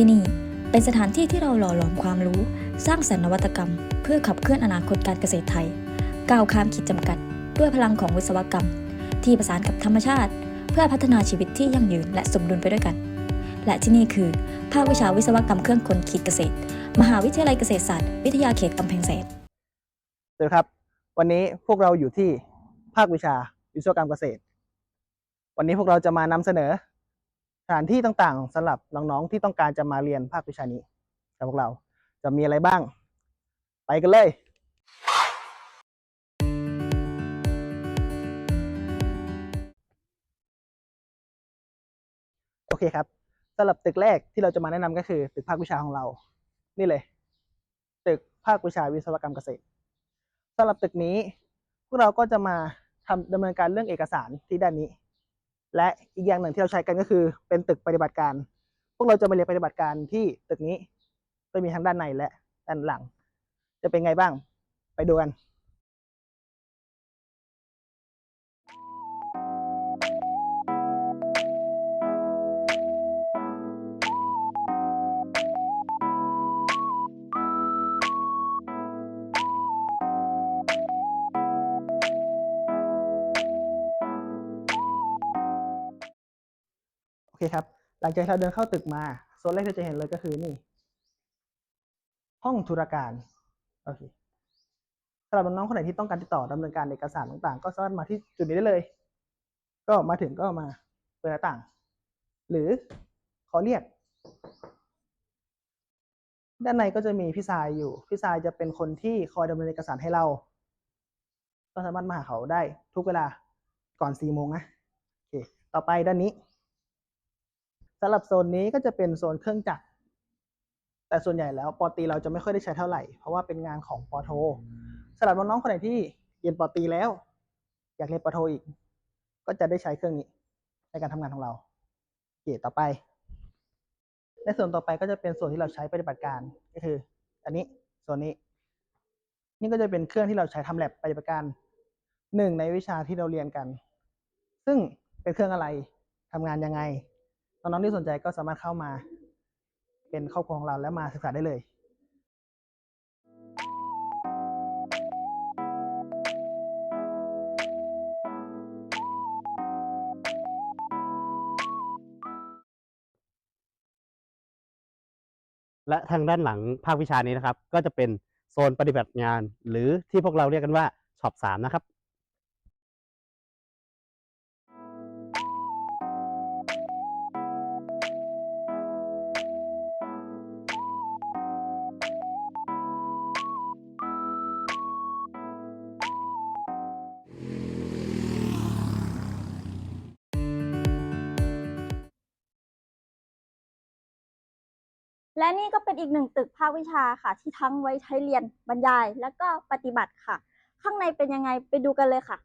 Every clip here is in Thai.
ที่นี่เป็นสถานที่ที่เราหล่อหลอมความรู้ สร้างสรรค์นวัตกรรม เพื่อขับเคลื่อนอนาคตการเกษตรไทย ก้าวข้ามขีดจำกัด ด้วยพลังของวิศวกรรม ที่ประสานกับธรรมชาติ เพื่อพัฒนาชีวิตที่ยั่งยืนและสมดุลไปด้วยกัน และที่นี่คือ ภาควิชาวิศวกรรมเครื่องกลขีดเกษตร มหาวิทยาลัยเกษตรศาสตร์วิทยาเขตกำแพงแสนสวัสดีครับ วันนี้พวกเราอยู่ที่ภาควิชาวิศวกรรมเกษตร วันนี้พวกเราจะมานำเสนอ ถานที่ต่างๆสำหรับน้องๆที่ต้องการจะมาเรียนภาควิชานี้กับพวกเราจะมีอะไรบ้าง ไปกันเลยโอเคครับสำหรับตึกแรกที่เราจะมาแนะนำก็คือ ตึกภาควิชาของเรา นี่เลย ตึกภาควิชาวิศวกรรมเกษตรสำหรับตึกนี้ พวกเราก็จะมาทำดำเนินการเรื่องเอกสารที่ด้านนี้ และอีกอย่างหนึ่งที่เราใช้กันก็คือเป็นตึกปฏิบัติการ พวกเราจะมาเรียนปฏิบัติการที่ตึกนี้จะมีทั้งด้านในและด้านหลัง จะเป็นไงบ้าง ไปดูกัน เคครับ หลังจากที่เราเดินเข้าตึกมาโซนแรกที่จะเห็นเลยก็คือนี่ ห้องธุรการ โอเคสำหรับน้องๆคนไหนที่ต้องการติดต่อดำเนินการเอกสารต่างๆ ก็สามารถมาที่จุดนี้ได้เลย ก็มาถึงก็มาเปิดหน้าต่าง หรือขอเรียก ด้านในก็จะมีพี่ทรายอยู่ พี่ทรายจะเป็นคนที่คอยดำเนินเอกสารให้เรา ก็สามารถมาหาเขาได้ทุกเวลาก่อนสี่โมงนะโอเค ต่อไปด้านนี้ สำหรับโซนนี้ก็จะเป็นโซนเครื่องจักร แต่ส่วนใหญ่แล้วปอตีเราจะไม่ค่อยได้ใช้เท่าไหร่ เพราะว่าเป็นงานของปอโทสำหรับน้องๆคนไหนที่เรียนปอตีแล้ว อยากเรียนปอโทอีก ก็จะได้ใช้เครื่องนี้ในการทำงานของเราโอเคต่อไป ในส่วนต่อไปก็จะเป็นส่วนที่เราใช้ปฏิบัติการก็คือ อันนี้ส่วนนี้ นี่ก็จะเป็นเครื่องที่เราใช้ทำแลบปฏิบัติการหนึ่งในวิชาที่เราเรียนกัน ซึ่งเป็นเครื่องอะไรทำงานยังไง น้องๆที่สนใจก็สามารถเข้ามา เป็นครอบครัวของเราแล้วมาศึกษาได้เลยและทางด้านหลังภาควิชานี้นะครับ ก็จะเป็นโซนปฏิบัติงาน หรือที่พวกเราเรียกกันว่าช็อปสามนะครับ และนี่ก็เป็นอีกหนึ่งตึกภาควิชาค่ะ ที่ทั้งไว้ใช้เรียนบรรยาย และก็ปฏิบัติค่ะ ข้างในเป็นยังไงไปดูกันเลยค่ะ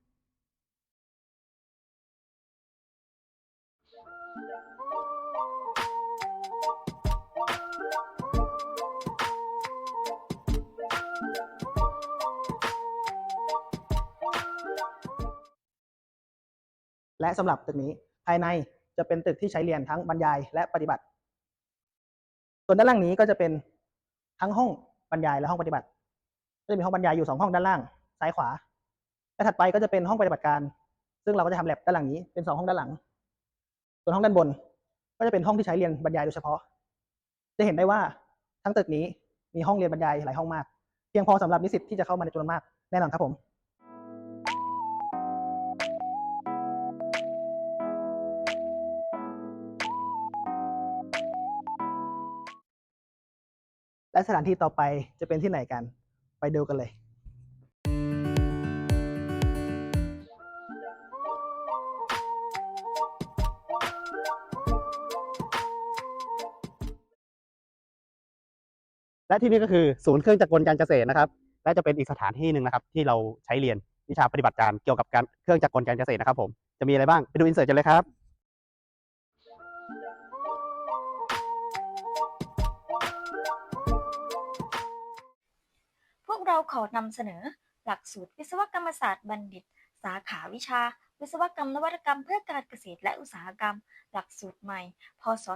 และสำหรับตึกนี้ภายในจะเป็นตึกที่ใช้เรียนทั้งบรรยายและปฏิบัติ ส่วนด้านล่างนี้ก็จะเป็นทั้งห้องบรรยายและห้องปฏิบัติ ก็จะมีห้องบรรยายอยู่สองห้องด้านล่างซ้ายขวา และถัดไปก็จะเป็นห้องปฏิบัติการ ซึ่งเราก็จะทำแลบด้านหลังนี้เป็นสองห้องด้านหลัง ส่วนห้องด้านบน ก็จะเป็นห้องที่ใช้เรียนบรรยายโดยเฉพาะ จะเห็นได้ว่าทั้งตึกนี้มีห้องเรียนบรรยายหลายห้องมาก เพียงพอสำหรับนิสิตที่จะเข้ามาในจำนวนมากแน่นอนครับผม และสถานที่ต่อไปจะเป็นที่ไหนกัน ไปดูกันเลย และที่นี่ก็คือศูนย์เครื่องจักรกลการเกษตรนะครับ และจะเป็นอีกสถานที่หนึ่งนะครับ ที่เราใช้เรียนวิชาปฏิบัติการเกี่ยวกับการเครื่องจักรกลการเกษตรนะครับผมจะมีอะไรบ้างไปดูอินเสิร์ตกันเลยครับ เราขอนำเสนอ หลักสูตรวิศวกรรมศาสตร์บัณฑิต สาขาวิชา วิศวกรรมนวัตกรรมเพื่อการเกษตรและอุตสาหกรรม หลักสูตรใหม่ พศ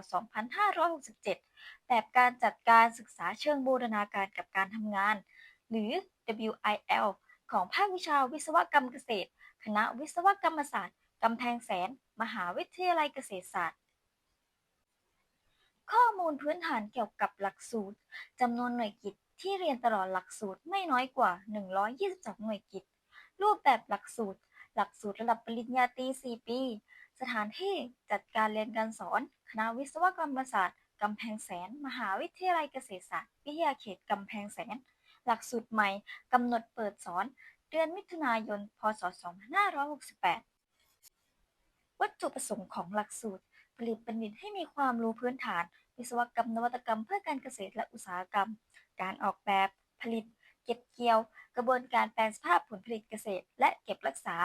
2567 แบบการจัดการศึกษาเชิงบูรณาการกับการทำงาน หรือ WIL ของภาควิชาวิศวกรรมเกษตร คณะวิศวกรรมศาสตร์กำแพงแสน มหาวิทยาลัยเกษตรศาสตร์ ข้อมูลพื้นฐานเกี่ยวกับหลักสูตรจำนวนหน่วยกิจ ที่เรียนตลอดหลักสูตรไม่น้อยกว่า 122 หน่วยกิจ รูปแบบหลักสูตร หลักสูตรระดับปริญญาตรี 4 ปี สถานที่จัดการเรียนการสอน คณะวิศวกรรมศาสตร์กำแพงแสน มหาวิทยาลัยเกษตรศาสตร์ วิทยาเขตกำแพงแสน หลักสูตรใหม่กำหนดเปิดสอน เดือนมิถุนายน พศ 2568 วัตถุประสงค์ของหลักสูตร ผลิตบัณฑิตให้มีความรู้พื้นฐาน วิศวกรรมนวัตกรรมเพื่อการเกษตรและอุตสาหกรรม การออกแบบผลิต เก็บเกี่ยว กระบวนการแปลสภาพผลผลิตเกษตร และเก็บรักษา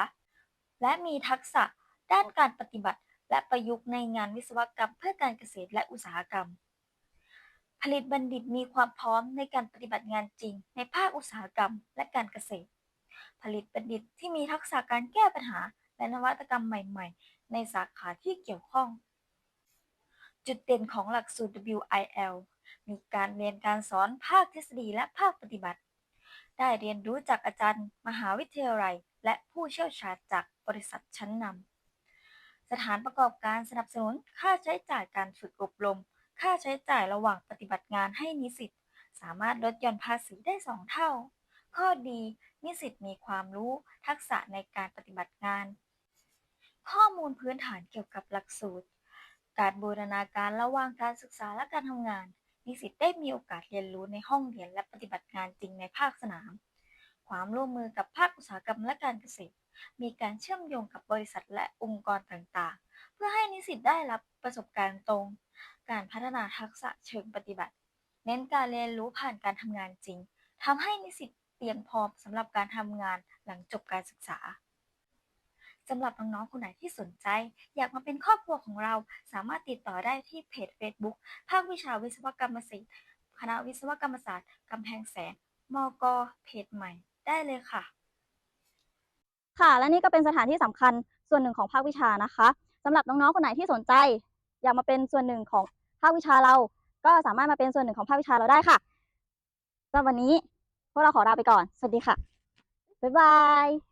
และมีทักษะด้านการปฏิบัติ และประยุกต์ในงานวิศวกรรมเพื่อการเกษตรและอุตสาหกรรม ผลิตบัณฑิตมีความพร้อมในการปฏิบัติงานจริง ในภาคอุตสาหกรรม และการเกษตร ผลิตบัณฑิตที่มีทักษะการแก้ปัญหา และนวัตกรรมใหม่ ๆ ในสาขาที่เกี่ยวข้อง จุดเด่นของหลักสูตร WIL มีการเรียนการสอนภาคทฤษฎีและภาคปฏิบัติ ได้เรียนรู้จากอาจารย์ มหาวิทยาลัย และผู้เชี่ยวชาญจากบริษัทชั้นนำ สถานประกอบการสนับสนุนค่าใช้จ่ายการฝึกอบรม ค่าใช้จ่ายระหว่างปฏิบัติงานให้นิสิต สามารถลดหย่อนภาษีได้ 2 เท่า ข้อดีนิสิตมีความรู้ทักษะในการปฏิบัติงาน ข้อมูลพื้นฐานเกี่ยวกับหลักสูตร การบูรณาการระหว่างการศึกษาและการทำงาน นิสิตได้มีโอกาสเรียนรู้ในห้องเรียนและปฏิบัติงานจริงในภาคสนาม ความร่วมมือกับภาคอุตสาหกรรมและการเกษตร มีการเชื่อมโยงกับบริษัทและองค์กรต่างๆ เพื่อให้นิสิตได้รับประสบการณ์ตรง การพัฒนาทักษะเชิงปฏิบัติ เน้นการเรียนรู้ผ่านการทำงานจริงทำให้นิสิตเตรียมพร้อมสำหรับการทำงานหลังจบการศึกษา สำหรับน้องๆคนไหนที่สนใจ อยากมาเป็นครอบครัวของเรา สามารถติดต่อได้ที่เพจ Facebook ภาควิชาวิศวกรรมศาสตร์คณะวิศวกรรมศาสตร์กำแพงแสนมกเพจใหม่ได้เลยค่ะ ค่ะ และนี่ก็เป็นสถานที่สำคัญส่วนหนึ่งของภาควิชานะคะสำหรับน้องๆคนไหนที่สนใจ อยากมาเป็นส่วนหนึ่งของภาควิชาเรา ก็สามารถมาเป็นส่วนหนึ่งของภาควิชาเราได้ค่ะสำหรับวันนี้พวกเราขอลาไปก่อน สวัสดีค่ะบ๊ายบาย